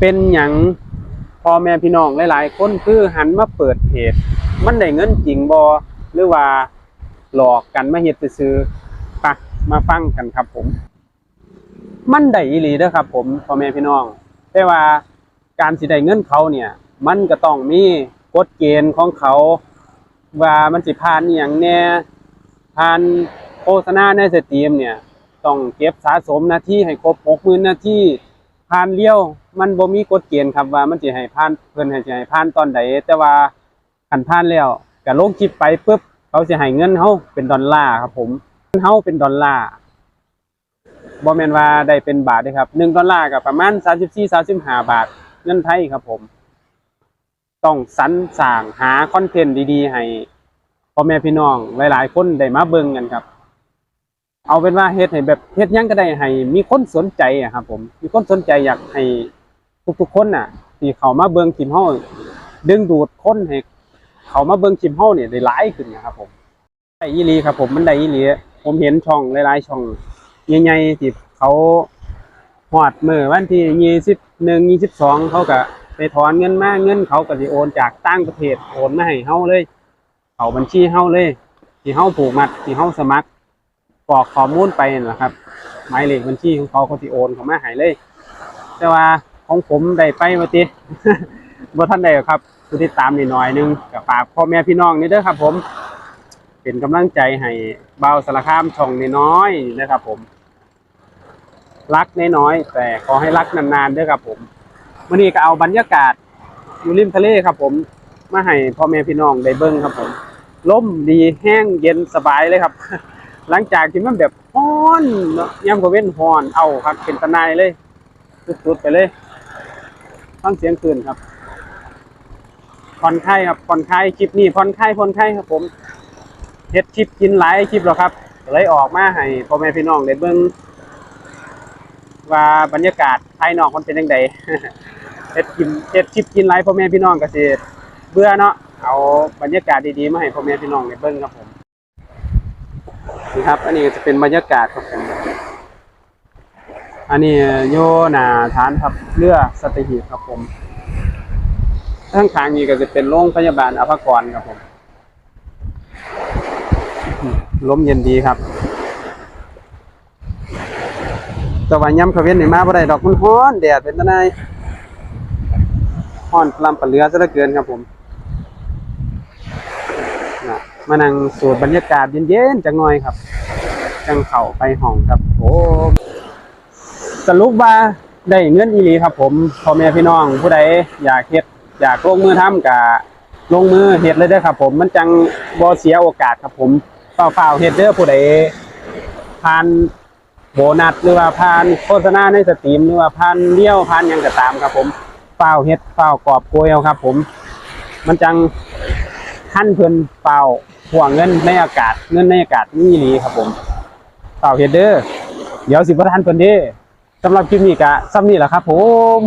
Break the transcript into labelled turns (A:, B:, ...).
A: เป็นหยังพ่อแม่พี่น้องหลาย ๆ คนคือหันมาเปิดเพจมันได้เงินจริงบ่หรือว่าหลอกกันมาเฮ็ดซื่อปะมาฟังกันครับผม มันได้อีหลีเด้อครับ ผมพ่อแม่พี่น้องแต่ว่าการสิได้เงินเขาเนี่ย มันก็ต้องมีกฎเกณฑ์ของเขา ว่ามันสิผ่านอย่างแน่ผ่านโฆษณาในสตรีมเนี่ย ต้องเก็บสะสมนาทีให้ครบ60,000นาที ผ่านเลี้ยว มันบ่มีกฎเกณฑ์ครับว่ามันสิให้ผ่านเพิ่นให้สิให้ผ่านตอนใดแต่ว่าคันผ่านแล้วก็ลงคลิปไปปุ๊บเขาสิให้เงินเฮาเป็นดอลลาร์ครับผมเงินเฮาเป็นดอลลาร์บ่แม่นว่าได้เป็นบาทเด้ครับ1ดอลลาร์ก็ประมาณ34 35บาทเงินไทยครับผม ต้องสรรสร้างหาคอนเทนต์ดีๆ ให้พ่อแม่พี่น้องหลายๆคนได้มาเบิ่งกันครับ เอาเป็นว่าเฮ็ดให้แบบเฮ็ดยังก็ได้ให้มีคนสนใจอะครับ ผมมีคนสนใจอยากให้ทุกๆคนน่ะที่เขามาเบิ่งคลิปเฮาดึงดูดคนให้เขามาเบิ่งคลิปเฮาเนี่ยได้หลายขึ้นนะครับ ผมได้อีหลีครับ ผมมันได้อีหลีผมเห็นช่องหลายๆช่องใหญ่ๆที่เขาฮอดมือวันที่21 22เขาก็ไปถอนเงินมาเงินเขาก็สิโอนจากต่างประเทศโอนมาให้เฮาเลย เข้าบัญชีเฮาเลยที่เฮาผูกมัดที่เฮาสมัคร กรอกข้อมูลไปนั่นแหละครับหมายเลขบัญชีของเขาเขาสิโอนเข้ามาให้เลย แต่ว่าของผมได้ไปมาติบ่ทันได้ครับผู้ติดตามนิดหน่อยนึงก็ฝากพ่อแม่พี่น้องนี่เด้อครับ ผม เป็นกำลังใจให้เบาสารคามช่องน้อยนะครับ ผม รักน้อยแต่ขอให้รักนานๆเด้อครับผมวันนี้ก็เอาบรรยากาศอยู่ริมทะเลครับ ผมมาให้พ่อแม่พี่น้องได้เบิ่งครับผมลมดีแห้งเย็นสบายเลยครับ หลังจากที่มันแบบฮ้อนย่ำก็เว้นฮ้อนเอาครับเป็นตะนายเลยสุดๆไปเลยฟังเสียงคลื่นครับผ่อนคลายครับผ่อนคลายคลิปนี้ผ่อนคลายผ่อนคลายครับผมเฮ็ดคลิปกินหลายคลิปแล้วครับเลยออกมาให้พ่อแม่พี่น้องได้เบิ่งว่าบรรยากาศภายนอกมันเป็นจังไดเฮ็ดกินเฮ็ดคลิปกินหลายพ่อแม่พี่น้องก็สิเบื่อเนาะเอาบรรยากาศดีๆมาให้พ่อแม่พี่น้องได้เบิ่งครับผม นี่ครับ อันนี้จะเป็นบรรยากาศครับผมอันนี้โยนาฐานทัพเรือสตหีบครับผมข้างทางนี้ก็จะเป็นโรงพยาบาลอภกรครับผมอืมลมเย็นดีครับ แต่ว่าย้ำขเว้นนี่มาบ่ได้ดอกมันร้อนแดดเป็นตะไนายร้อนลำปะเรือซะเหลือเกินครับผม มานั่งสูดบรรยากาศเย็นๆจังหน่อยครับ จังเข่าไปห้องครับโอ้สรุปว่าได้เงินอีหลีครับ ผมพ่อแม่พี่น้องผู้ใดอยากเฮ็ดอยากลงมือทำกะลงมือเฮ็ดเลยเด้อครับ ผมมันจังบ่เสียโอกาสครับ ผมเฝ้าๆเฮ็ดเด้อผู้ใดผ่านโบนัสหรือว่าผ่านโฆษณาในสตรีมหรือว่าผ่านเลี้ยวผ่านยังก็ตามครับ ผมเฝ้าเฮ็ดเฝ้าวกอบโกยเอาครับ ผม มันจัง ท่านเพิ่นเป่าห่วงเงินในอากาศเงินในอากาศนี่หลีครับผมเป่าเฮดเดอร์เดี๋ยวสิบประทานเพิ่นเด้สำหรับคลิปนี้กะซ้ำนี่แหละครับผม